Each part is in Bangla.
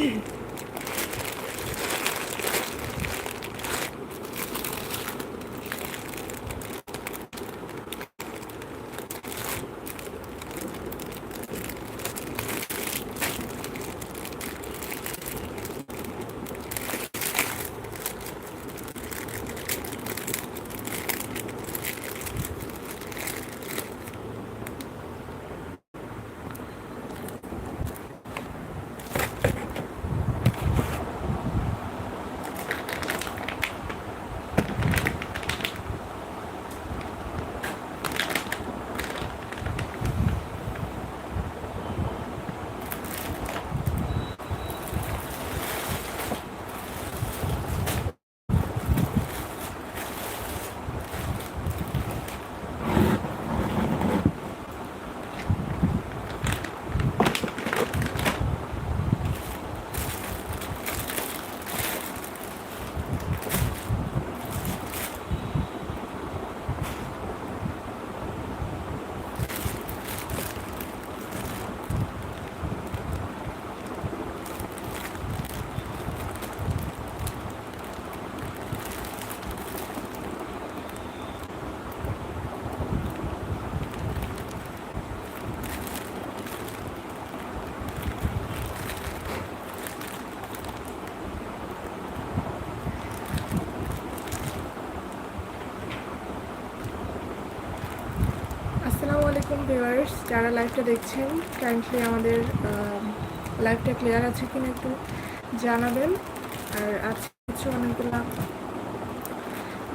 Mm-hmm. যারা লাইভটা দেখছেন কাইন্ডলি আমাদের লাইভটা ক্লিয়ার আছে কিনা একটু জানাবেন। আর আজকে হচ্ছে অনেকগুলো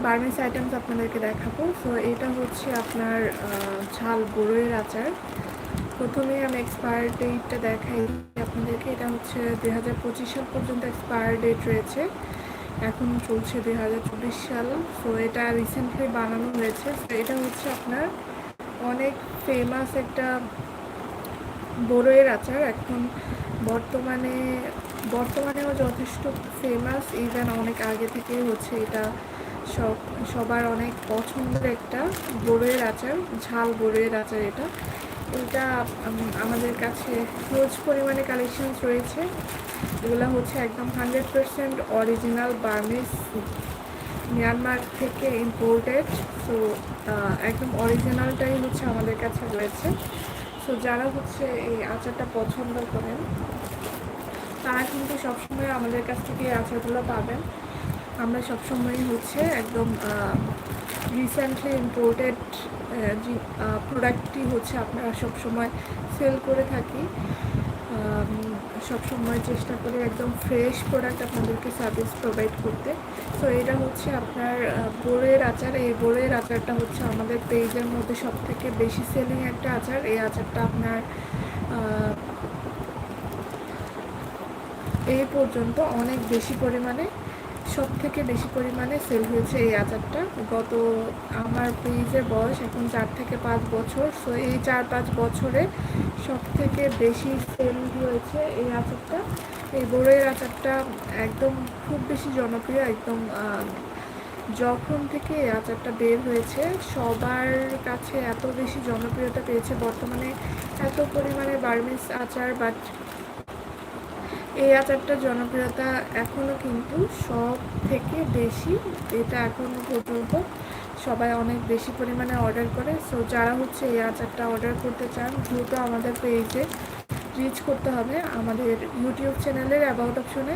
বার্মিস আইটেমস আপনাদেরকে দেখাবো। সো এটা হচ্ছে আপনার ঝাল বড়ইয়ের আচার। প্রথমে আমি এক্সপায়ার ডেটটা দেখাই আপনাদেরকে। এটা হচ্ছে দুই হাজার পঁচিশ সাল পর্যন্ত এক্সপায়ার ডেট রয়েছে। এখন চলছে দুই হাজার চব্বিশ সাল। সো এটা রিসেন্টলি বানানো হয়েছে। এটা হচ্ছে আপনার অনেক ফেমাস একটা বড়ইয়ের আচার। এখন বর্তমানে, বর্তমানেও যথেষ্ট ফেমাস ইভেন অনেক আগে থেকেই হচ্ছে এটা। সব, সবার অনেক পছন্দের একটা বড়ইয়ের আচার, ঝাল বড়ইয়ের আচার এটা। এটা আমাদের কাছে হিউজ পরিমাণে কালেকশনস রয়েছে। এগুলো হচ্ছে একদম hundred percent original Burmese Myanmar থেকে ইম্পোর্টেড সো একদম অরিজিনালটাই হচ্ছে আমাদের কাছে রয়েছে। সো যারা হচ্ছে এই আচারটা পছন্দ করেন, তারা কিন্তু সবসময় আমাদের কাছ থেকে এই আচারগুলো পাবেন। আমরা সবসময় হচ্ছে একদম রিসেন্টলি ইম্পোর্টেড প্রোডাক্টটি হচ্ছে আপনারা সবসময় সেল করে থাকি। সবসময় চেষ্টা করি একদম ফ্রেশ প্রোডাক্ট আপনাদেরকে সার্ভিস প্রোভাইড করতে। তো এটা হচ্ছে আপনার বোরের আচার। এই বোরের আচারটা হচ্ছে আমাদের পেজের মধ্যে সব থেকে বেশি সেলিং একটা আচার। এই আচারটা আপনার এই পর্যন্ত অনেক বেশি পরিমাণে সব থেকে বেশি পরিমাণে সেল হয়েছে এই আচারটা। গত আমার পেজের বয়স এখন চার থেকে পাঁচ বছর সো এই চার পাঁচ বছরে সব থেকে বেশি সেল হয়েছে এই আচারটা। এই বড়ইয়ের আচারটা একদম খুব বেশি জনপ্রিয়, একদম যখন থেকে এই আচারটা বের হয়েছে, সবার কাছে এত বেশি জনপ্রিয়তা পেয়েছে। বর্তমানে এত পরিমাণে বার্মিস আচার বাট এই আচারটার জনপ্রিয়তা এখনও কিন্তু সব থেকে বেশি। এটা এখনও পর্যন্ত সবাই অনেক বেশি পরিমাণে অর্ডার করে। সো যারা হচ্ছে এই আচারটা অর্ডার করতে চান, দ্রুত আমাদের পেজে রিচ করতে হবে। আমাদের ইউটিউব চ্যানেলের অ্যাবাউট অপশনে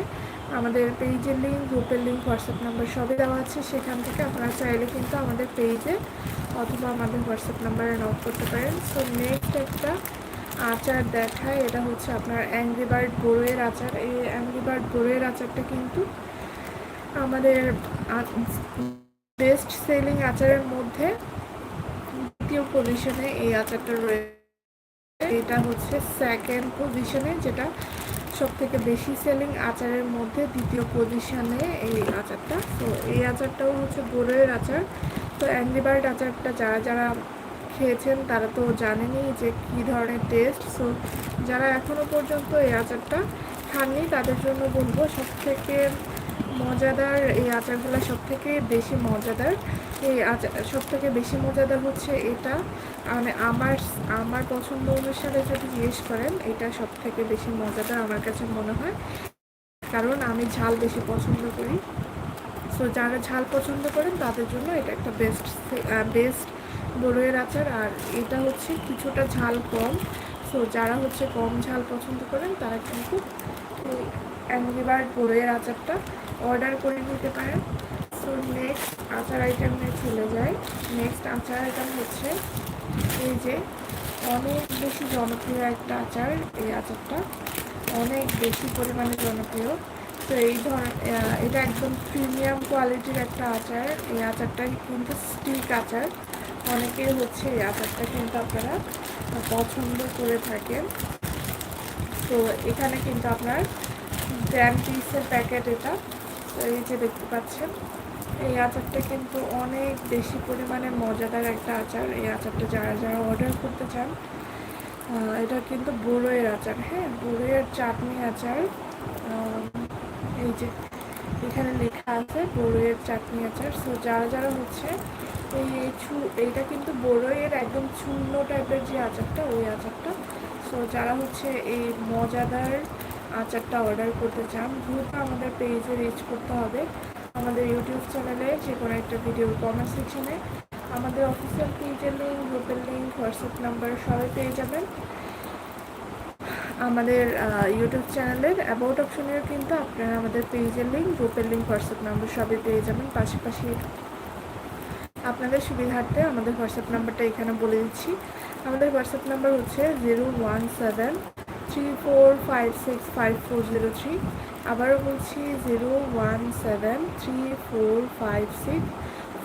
আমাদের পেজের লিঙ্ক গ্রুপের লিঙ্ক হোয়াটসঅ্যাপ নাম্বার সবই দেওয়া আছে। সেখান থেকে আপনারা চাইলে কিন্তু আমাদের পেজে অথবা আমাদের হোয়াটসঅ্যাপ নাম্বারে নক করতে পারেন। সো নেক্সট একটা আচার দেখায়, এটা হচ্ছে আপনার অ্যাংরি বার্ড বড়োয়ের আচার। এই অ্যাংরি বার্ড বড়োয়ের আচারটা কিন্তু আমাদের বেস্ট সেলিং আচারের মধ্যে দ্বিতীয় পজিশনে এই আচারটা রয়েছে। এটা হচ্ছে সেকেন্ড পজিশনে যেটা সব থেকে বেশি সেলিং আচারের মধ্যে দ্বিতীয় পজিশনে এই আচারটা। তো এই আচারটাও হচ্ছে বড়োয়ের আচার। তো অ্যাংরি বার্ড আচারটা যারা যারা খেয়েছেন, তারা তো জানেনই যে কী ধরনের টেস্ট সো যারা এখনও পর্যন্ত এই আচারটা খাননি, তাদের জন্য বলব সব থেকে মজাদার এই আচারগুলো সব থেকে বেশি মজাদার এই আচার সব থেকে বেশি মজাদার হচ্ছে এটা। মানে আমার আমার পছন্দ অনুসারে যদি জিজ্ঞেস করেন, এটা সব থেকে বেশি মজাদার আমার কাছে মনে হয়। কারণ আমি ঝাল বেশি পছন্দ করি। সো যারা ঝাল পছন্দ করেন, তাদের জন্য এটা একটা বেস্ট বেস্ট বড়ইয়ের আচার, আর এটা হচ্ছে কিছুটা ঝাল কম। সো যারা হচ্ছে কম ঝাল পছন্দ করেন, তারা কিন্তু অ্যাঙ্গিবার বড়ইয়ের আচারটা অর্ডার করে নিতে পারেন। সো নেক্সট আচার আইটেমে চলে যায় নেক্সট আচার আইটেম হচ্ছে এই যে অনেক বেশি জনপ্রিয় একটা আচার, এই আচারটা অনেক বেশি পরিমাণে জনপ্রিয়। তো এই ধরনের এটা একদম প্রিমিয়াম কোয়ালিটির একটা আচার। এই আচারটা কিন্তু স্টিক আচার। অনেকেই হচ্ছে এই আচারটা কিন্তু আপনারা পছন্দ করে থাকেন। তো এখানে কিন্তু আপনার টেন পিসের প্যাকেট এটা। এই যে দেখতে পাচ্ছেন, এই আচারটা কিন্তু অনেক বেশি পরিমাণে মজাদার একটা আচার। এই আচারটা যারা যারা অর্ডার করতে চান এটা কিন্তু বড়ইয়ের আচার হ্যাঁ? বড়ইয়ের চাটনি আচার এই যে এখানে লেখা আছে বড়ইয়ের চাটনি আচার। সো যারা যারা হচ্ছে এই ছু এইটা কিন্তু বড়ইয়ের একদম চূর্ণ টাইপের যে আচারটা, ওই আচারটা। সো যারা হচ্ছে এই মজাদার আচারটা অর্ডার করতে চান, দ্রুত আমাদের পেজে রিচ করতে হবে। আমাদের ইউটিউব চ্যানেলে যে কোনো একটা ভিডিওর কমেন্ট সেকশনে আমাদের অফিসিয়াল পেজের লিঙ্ক গ্রুপের লিঙ্ক হোয়াটসঅ্যাপ নাম্বার সবাই পেয়ে যাবেন। আমাদের ইউটিউব চ্যানেলের অ্যাবাউট অপশনেও কিন্তু আপনারা আমাদের পেজের লিঙ্ক গ্রুপের লিঙ্ক হোয়াটসঅ্যাপ নাম্বার সবই পেয়ে যাবেন। পাশাপাশি আপনাদের সুবিধার্থে আমাদের হোয়াটসঅ্যাপ নাম্বারটা এখানে বলে দিচ্ছি। আমাদের হোয়াটসঅ্যাপ নাম্বার হচ্ছে zero one seven three four five six five four zero three. আবারও বলছি zero one seven three four five six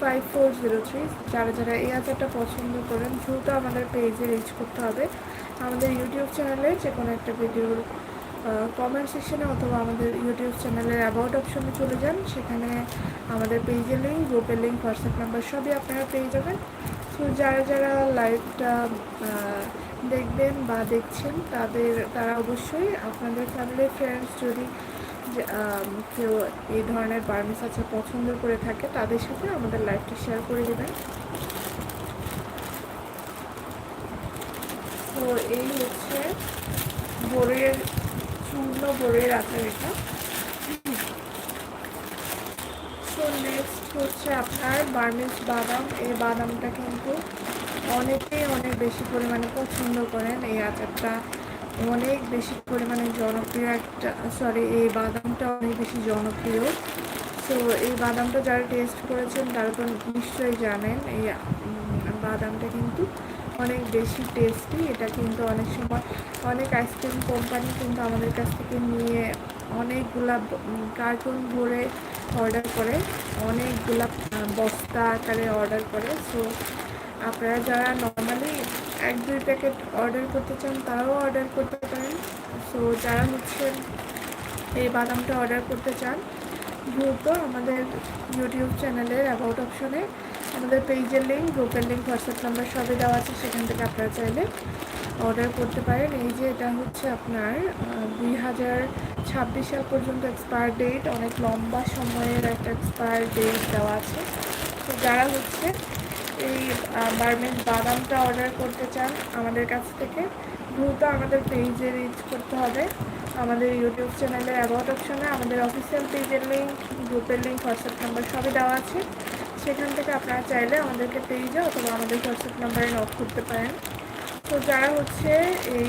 five four zero three. যারা যারা এই আচারটা পছন্দ করেন, দ্রুত আমাদের পেজে রিচ করতে হবে। আমাদের ইউটিউব চ্যানেলে যে কোনো একটা ভিডিওর কমেন্ট সেকশনে অথবা আমাদের ইউটিউব চ্যানেলের অ্যাবাউট অপশনে চলে যান। সেখানে আমাদের পেজের লিঙ্ক গ্রুপের লিঙ্ক হোয়াটসঅ্যাপ নাম্বার সবই আপনারা পেয়ে যাবেন। তো যারা যারা লাইভটা দেখবেন বা দেখছেন, তাদের, তারা অবশ্যই আপনাদের ফ্যামিলির ফ্রেন্ডস যদি কেউ এই ধরনের বার্মিস আছে পছন্দ করে থাকে, তাদের সাথে আমাদের লাইভটা শেয়ার করে দেবেন। তো এই হচ্ছে বড়ের চূর্ণ বড়ের আচার এটা। তো নেক্সট হচ্ছে আপনার বার্মিস বাদাম। এই বাদামটা কিন্তু অনেকেই অনেক বেশি পরিমাণে পছন্দ করেন। এই আচারটা অনেক বেশি পরিমাণে জনপ্রিয় একটা সরি এই বাদামটা অনেক বেশি জনপ্রিয়। তো এই বাদামটা যারা টেস্ট করেছেন তারা তো নিশ্চয়ই জানেন। এই বাদামটা কিন্তু অনেক বেশি টেস্টি এটা কিন্তু অনেক সময় অনেক আইসক্রিম কোম্পানি কিন্তু আমাদের কাছ থেকে নিয়ে অনেকগুলা কার্টুন ভরে অর্ডার করে অনেকগুলা বস্তা আকারে অর্ডার করে। সো আপনারা যারা নর্মালি এক, দুই প্যাকেট অর্ডার করতে চান, তারাও অর্ডার করতে পারেন। সো যারা হচ্ছে এই বাদামটা অর্ডার করতে চান, দ্রুত আমাদের ইউটিউব চ্যানেলের অ্যাবাউট অপশনে আমাদের পেজের লিঙ্ক গ্রুপের লিঙ্ক হোয়াটসঅ্যাপ নাম্বার সবই দেওয়া আছে, সেখান থেকে আপনারা চাইলে অর্ডার করতে পারেন। এই যে এটা হচ্ছে আপনার দুই হাজার ছাব্বিশ সাল পর্যন্ত এক্সপায়ার ডেট অনেক লম্বা সময়ের একটা এক্সপায়ার ডেট দেওয়া আছে। তো যারা হচ্ছে এই বার্মেন্ট বাদামটা অর্ডার করতে চান আমাদের কাছ থেকে, দ্রুত আমাদের পেজে রিচ করতে হবে। আমাদের ইউটিউব চ্যানেলের অ্যাবাউট অপশনে আমাদের অফিসিয়াল পেজের লিঙ্ক গ্রুপের লিঙ্ক হোয়াটসঅ্যাপ নাম্বার সবই দেওয়া আছে। সেখান থেকে আপনারা চাইলে আমাদেরকে পেজে অথবা আমাদের হোয়াটসঅ্যাপ নাম্বারে নোট করতে পারেন। তো যারা হচ্ছে এই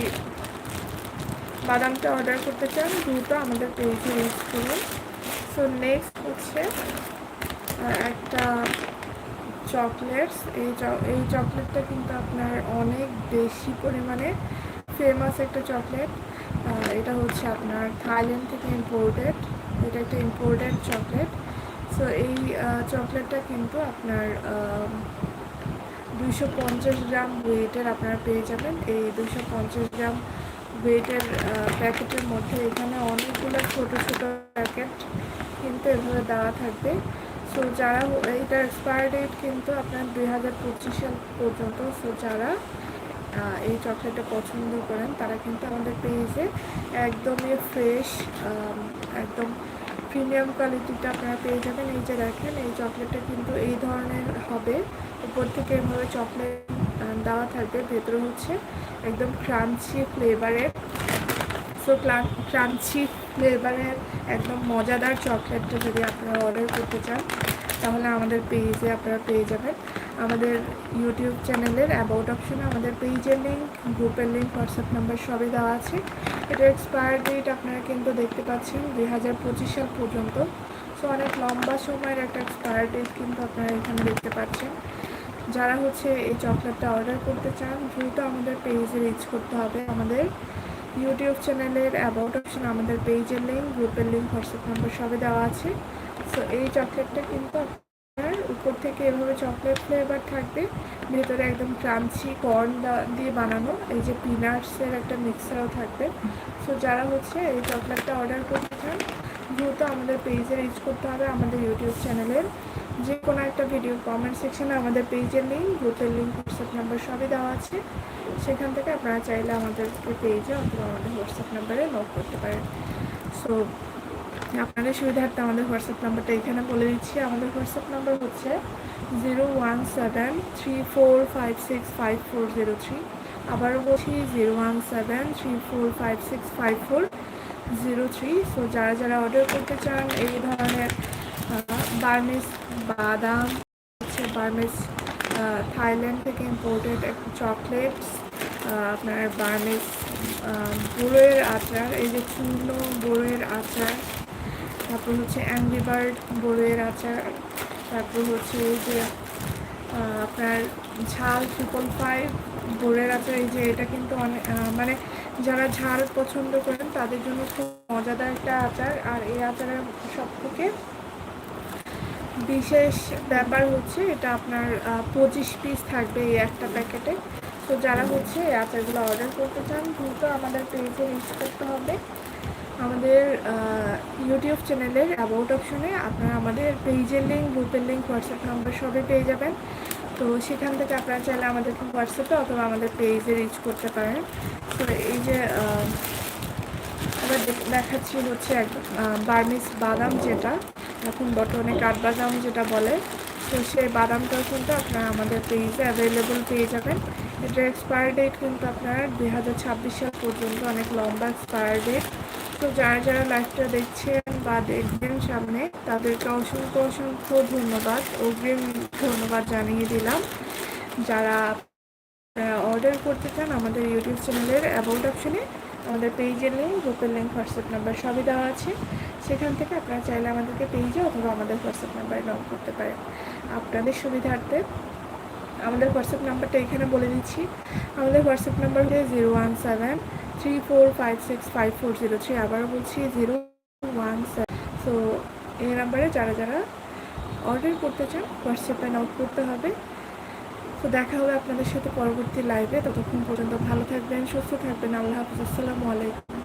বাদামটা অর্ডার করতে চান, দ্রুত আমাদের পেজে ইউজ করুন। সো নেক্সট হচ্ছে একটা চকলেটস এই এই চকলেটটা কিন্তু আপনার অনেক বেশি পরিমাণে ফেমাস একটা চকলেট এটা হচ্ছে আপনার থাইল্যান্ড থেকে ইম্পোর্টেড এটা একটা ইম্পোর্টেড চকলেট সো এই চকলেটটা কিন্তু আপনার দুইশো পঞ্চাশ গ্রাম ওয়েটের আপনারা পেয়ে যাবেন। এই দুইশো পঞ্চাশ গ্রাম ওয়েটের প্যাকেটের মধ্যে এখানে অনেকগুলো ছোট ছোট প্যাকেট কিন্তু এভাবে দেওয়া থাকবে। সো যারা এইটার এক্সপায়ার ডেট কিন্তু আপনার দুই হাজার পঁচিশ পর্যন্ত। সো যারা এই চকলেটটা পছন্দ করেন, তারা কিন্তু আমাদের পেজে একদমই ফ্রেশ একদম প্রিমিয়াম কোয়ালিটিটা আপনারা পেয়ে যাবেন। এই যে দেখেন, এই চকলেটটা কিন্তু এই ধরনের হবে। উপর থেকে এভাবে চকলেট দেওয়া থাকবে। ভেতরে হচ্ছে একদম ক্রাঞ্চি ফ্লেভারের সো ক্রাঞ্চি ফ্লেভারের একদম মজাদার চকলেটটা যদি আপনারা অর্ডার করতে চান, তাহলে আমাদের পেজে আপনারা পেয়ে যাবেন। আমাদের ইউটিউব চ্যানেলের অ্যাবাউট অপশনে আমাদের পেজের লিঙ্ক গ্রুপের লিঙ্ক হোয়াটসঅ্যাপ নাম্বার সবই দেওয়া আছে। এটা এক্সপায়ার ডেট আপনারা কিন্তু দেখতে পাচ্ছেন দুই হাজার পঁচিশ সাল পর্যন্ত। সো অনেক লম্বা সময়ের একটা এক্সপায়ার ডেট কিন্তু আপনারা এখানে দেখতে পাচ্ছেন। যারা হচ্ছে এই চকলেটটা অর্ডার করতে চান, দ্রুত আমাদের পেজে রিচ করতে হবে। আমাদের ইউটিউব চ্যানেলের অ্যাবাউট অপশন আমাদের পেজের লিঙ্ক গ্রুপের লিঙ্ক হোয়াটসঅ্যাপ নাম্বার সবই দেওয়া আছে। সো এই চকলেটটা কিন্তু উপর থেকে এভাবে চকলেট ফ্লেভার থাকবে। ভেতরে একদম ক্রাঞ্চি কর্ন দিয়ে বানানো, এই যে পিনাটসের একটা মিক্সারও থাকবে। সো যারা হচ্ছে এই চকলেটটা অর্ডার করতে চান, দ্রুত আমাদের পেজে রিচ করতে হবে আমাদের ইউটিউব চ্যানেলের যে কোনো একটা ভিডিও কমেন্ট সেকশনে আমাদের পেজের লিঙ্ক গ্রুপের লিঙ্ক হোয়াটসঅ্যাপ নাম্বার সবই দেওয়া আছে। সেখান থেকে আপনারা চাইলে আমাদের পেজে অথবা আমাদের হোয়াটসঅ্যাপ নাম্বারে নোট করতে পারেন। সো আপনাদের সুবিধার্থে আমাদের হোয়াটসঅ্যাপ নাম্বারটা এখানে বলে দিচ্ছি। আমাদের হোয়াটসঅ্যাপ নাম্বার হচ্ছে zero one seven three four five six five four zero three. আবারও বলছি, zero one seven three four five six five four zero three. So যারা যারা অর্ডার করতে চান, এই ধরনের বার্মিস বাদাম, হচ্ছে বার্মিস থাইল্যান্ড থেকে ইম্পোর্টেড চকলেটস আপনার বার্মিস বড়োয়ের আচার, এই যে চূর্ণ বড়োয়ের আচার তারপর হচ্ছে অ্যাংরি বার্ড বড়োয়ের আচার, তারপর হচ্ছে এই যে আপনার ঝাল ট্রিপল ফাইভ বোরের আচার, এই যে এটা কিন্তু অনেক মানে যারা ঝাল পছন্দ করেন তাদের জন্য খুব মজাদার একটা আচার। আর এই আচারের সব থেকে বিশেষ ব্যাপার হচ্ছে এটা আপনার পঁচিশ পিস থাকবে এই একটা প্যাকেটে। তো যারা হচ্ছে এই আচারগুলো অর্ডার করতে চান, দ্রুত আমাদের পেজে ইউজ করতে হবে। আমাদের ইউটিউব চ্যানেলের অ্যাবাউট অপশনে আপনারা আমাদের পেজের লিঙ্ক গ্রুপের লিঙ্ক হোয়াটসঅ্যাপ নাম্বার সবই পেয়ে যাবেন। তো সেখান থেকে আপনারা চাইলে আমাদেরকে হোয়াটসঅ্যাপে অথবা আমাদের পেজে রিচ করতে পারেন। তো এই যে আমরা দেখাচ্ছি হচ্ছে এক বার্মিস বাদাম যেটা, এখন বর্তমানে কাঠবাদাম যেটা বলে, তো সেই বাদামটাও কিন্তু আপনারা আমাদের পেজে অ্যাভেলেবল পেয়ে যাবেন। এটার এক্সপায়ার ডেট কিন্তু আপনার দুই সাল পর্যন্ত, অনেক লম্বা এক্সপায়ার ডেট তো যারা যারা লাইভটা দেখছেন বা দেখবেন সামনে, তাদেরকে অসংখ্য অসংখ্য ধন্যবাদ, অগ্রিম ধন্যবাদ জানিয়ে দিলাম। যারা অর্ডার করতে চান আমাদের ইউটিউব চ্যানেলের অ্যাবাউট অপশনে আমাদের পেজের লিঙ্ক গ্রুপের লিঙ্ক হোয়াটসঅ্যাপ নাম্বার সবই দেওয়া আছে। সেখান থেকে আপনারা চাইলে আমাদেরকে পেজে অথবা আমাদের হোয়াটসঅ্যাপ নাম্বারে লগ করতে পারেন। আপনাদের সুবিধার্থে আমাদের হোয়াটসঅ্যাপ নাম্বারটা এখানে বলে দিচ্ছি। আমাদের হোয়াটসঅ্যাপ নাম্বার হচ্ছে zero one seven three four five six five four zero three আবারও বলছি জিরো ওয়ান সো এই নাম্বারে যারা যারা অর্ডার করতে চান হোয়াটসঅ্যাপে নোট করতে হবে। তো দেখা হবে আপনাদের সাথে পরবর্তী লাইভে ততক্ষণ পর্যন্ত ভালো থাকবেন, সুস্থ থাকবেন। আল্লাহ হাফিজ। আসসালামু আলাইকুম।